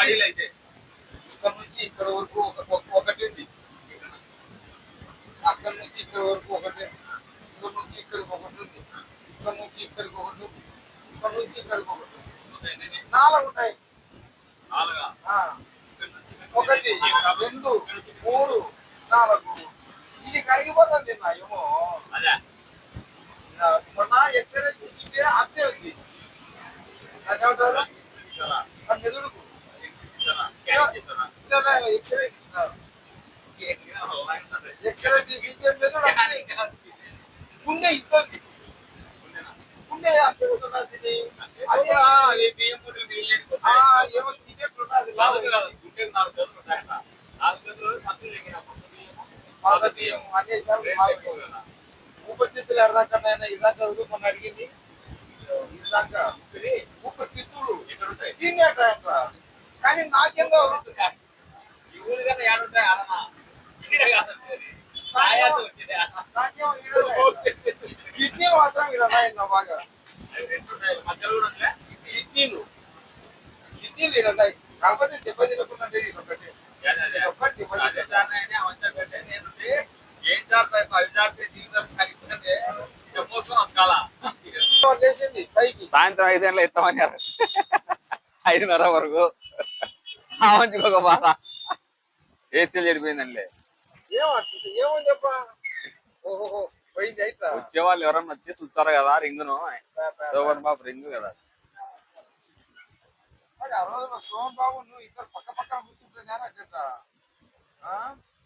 బాడీలో అయితే ఇక్కడ నుంచి ఇక్కడ వరకు ఒక- ఒక- ఒకటి ఉంది. అక్కడ నుంచి ఇక్కడ వరకు ఒకటి. ఇక్కడ నుంచి ఇక్కడికి ఒకటి ఉంది. ఇక్కడ నుంచి ఇక్కడికి ఒకటి ఉంది. ఇక్కడ నుంచి ఇక్కడికి ఒకటి ఉంది. నాలుగు ఉంటాయి. ఒకటి రెండు మూడు నాలుగు. ఇది కరిగిపోతుంది నా ఏమో మొన్న ఎక్స్రే తీసింటే అంతే ఉంది. అదేమంటారు ఇస్తారా? ఆ మెదుడుకు ఇస్తారా? స్కాన్ చేస్తారా? ఇలా ఎక్స్రే తీసినారు ఎక్స్రే తీసింటే గుండె ఇబ్బంది? గుండె అంతే ఉంటున్నది ఇది. అది బియ్యం లేకపోతే ఏమో తినేట్టున్నది. గుండెకి నాలుగు. నాలుగు బియ్యం అనేసారు. ఊపిరితిత్తులు ఎడదాకా ఇదాకా చదువుకొని అడిగింది ఇదాకా ఇది ఊపిరితిత్తులు? తినేట కానీ నాకేందో కిడ్నీ మాత్రం ఇలా బాగా ఉంటాయి కిడ్నీలు కిడ్నీలు ఇలా కాకపోతే దెబ్బ తినకుండా ఇది ఒకటి నేను ఏం చేస్తాయి అవి చేస్తే జీవితం సాగిపోతే ఎమోషన్ వస్తాలా పైకి సాయంత్రం ఐదు గంటలు ఎత్తామన్నారు ఐదున్నర వరకు. ఆ మంచి ఒక బాధ. ఏసీలు చెడిపోయిందండి ఏమంటుంది ఏమో చెప్ప? ఓహో పోయింది అయితే. వచ్చే వాళ్ళు ఎవరన్నా వచ్చి చూస్తారు కదా రింగును? సోమన్ బాబు రింగు కదా. సోమన్ బాబు నువ్వు ఇద్దరు పక్క పక్కన కూర్చుంటే నేను అట్ట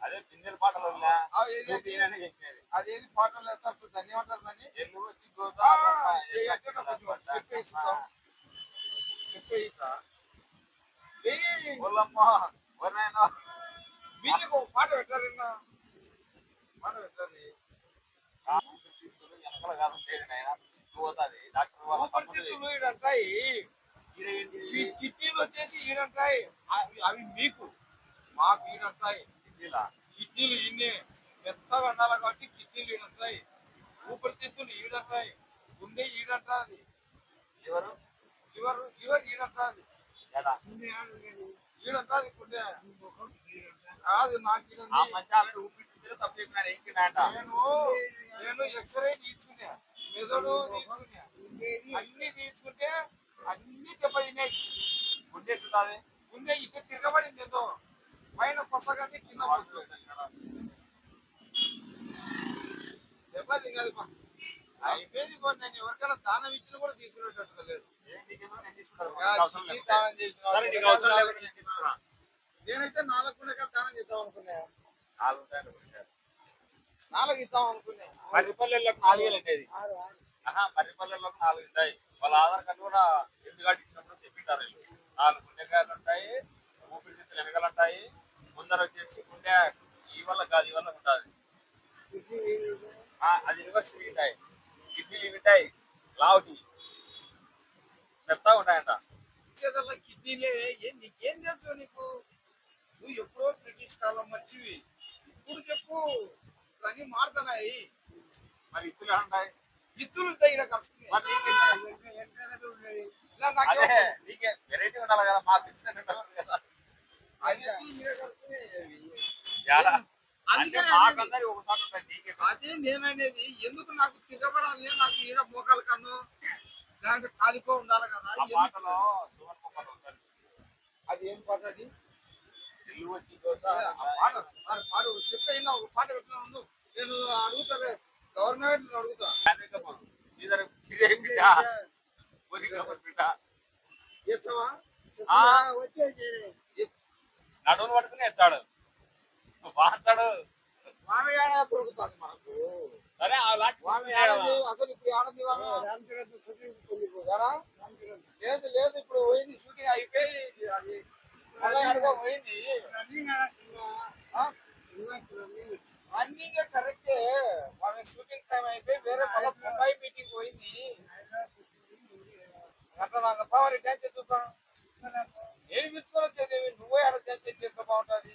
అదే పిందెల పాటలు అదేది పాటలు వేస్తారు దాన్ని ఏమంటారు దాన్ని ఎల్లు వచ్చి ఆ, ఏ ఒక పాట పెట్టారన్నా పాట పెట్టారు ఈడంటాయి. కిడ్నీలు వచ్చేసి ఈడంటాయి. అవి మీకు మాకు ఈడంటాయి. కిడ్నీలా? కిడ్నీలు ఇన్నే మెత్తగా ఉండాలి కాబట్టి కిడ్నీలు ఈడంటాయి. ఊపిరితిత్తులు ఈడంటాయి. గుండె ఈడంటాది. ఎవరు లివర్ లివర్ ఈడంటాది. ఎలా? కాదు నాకు నేను నేను ఎక్స్రే తీసుకున్నా. మెదడు తీసుకున్నా. అన్ని తీసుకుంటే అన్ని దెబ్బతిన్నాయి. గుండె గుండె ఇటు తిరగబడింది ఏదో. పైన కొసగంది కింద పడుతుంది. దెబ్బ తిన్నది. అయిపోయింది కూడా నేను ఎవరికైనా దానం ఇచ్చిన కూడా తీసుకునేటట్టు లేదు. దానం చేసిన. నేనైతే నాలుగు దానం చేద్దాం అనుకున్నా. నాలుగు. నాలుగు ఇద్దాం అనుకున్నా. ఆరు, ఆరు. ఆహా, మర్రిపల్లెల్లోకి నాలుగు ఉంటాయి. వాళ్ళ ఆధార్ కార్డు కూడా ఎందు కార్డు ఇచ్చినప్పుడు చెప్పింటారు వీళ్ళు. నాలుగు గుండెకాయలు ఉంటాయి ఊపిరితిత్తులు వెనకాల ఉంటాయి. ముందర వచ్చేసి గుండె ఈ వల్ల కాదు ఈ వల్ల ఉంటుంది. అది రివర్స్ ఉంటాయి. కిడ్నీలు ఉంటాయి లావుటి మెత్తగా ఉంటాయంట చేదల్లా కిడ్నీలే. ఏ నీకేం తెలుసు నీకు? నువ్వు ఎప్పుడో బ్రిటిష్ కాలం మర్చివి ఇప్పుడు చెప్పు. అన్ని మారుతున్నాయి. మరి ఇత్తులు ఉంటాయి? ఇత్తులు నీకే వెరైటీ ఉండాలి కదా. మాకు ఉండాలి కదా. అదే నేననేది ఎందుకు నాకు తిరగబడాలి? నాకు ఈడ మోకాలు కన్ను దాంట్లో కాలిపో ఉండాలి కదా. అది ఏం పాట అది? పాట పాట చెప్పైనా ఒక పాట పెట్టినా నేను అడుగుతాలే గవర్నమెంట్ అడుగుతా. ఇద్దరు సిరే బిడ్డ? ఎచ్చాడు వాడతాడు మామయ్య దొరుకుతాడు మనకు సరే వామి ఆడది అసలు ఇప్పుడు ఆడది వామి ఏడా? లేదు లేదు ఇప్పుడు పోయింది షూటింగ్ అయిపోయి అది. మళ్ళీ ఆడగా పోయింది? రన్నింగ్ కరెక్టే. వామి షూటింగ్ టైం అయిపోయి వేరే మళ్ళీ ముంబై మీటింగ్ పోయింది. అట్లా నాకు పవర్ డ్యాన్స్ చేస్తా నేను పిలుచుకొని వచ్చేది నువ్వే ఆడ డ్యాన్స్ చేస్తే బాగుంటుంది.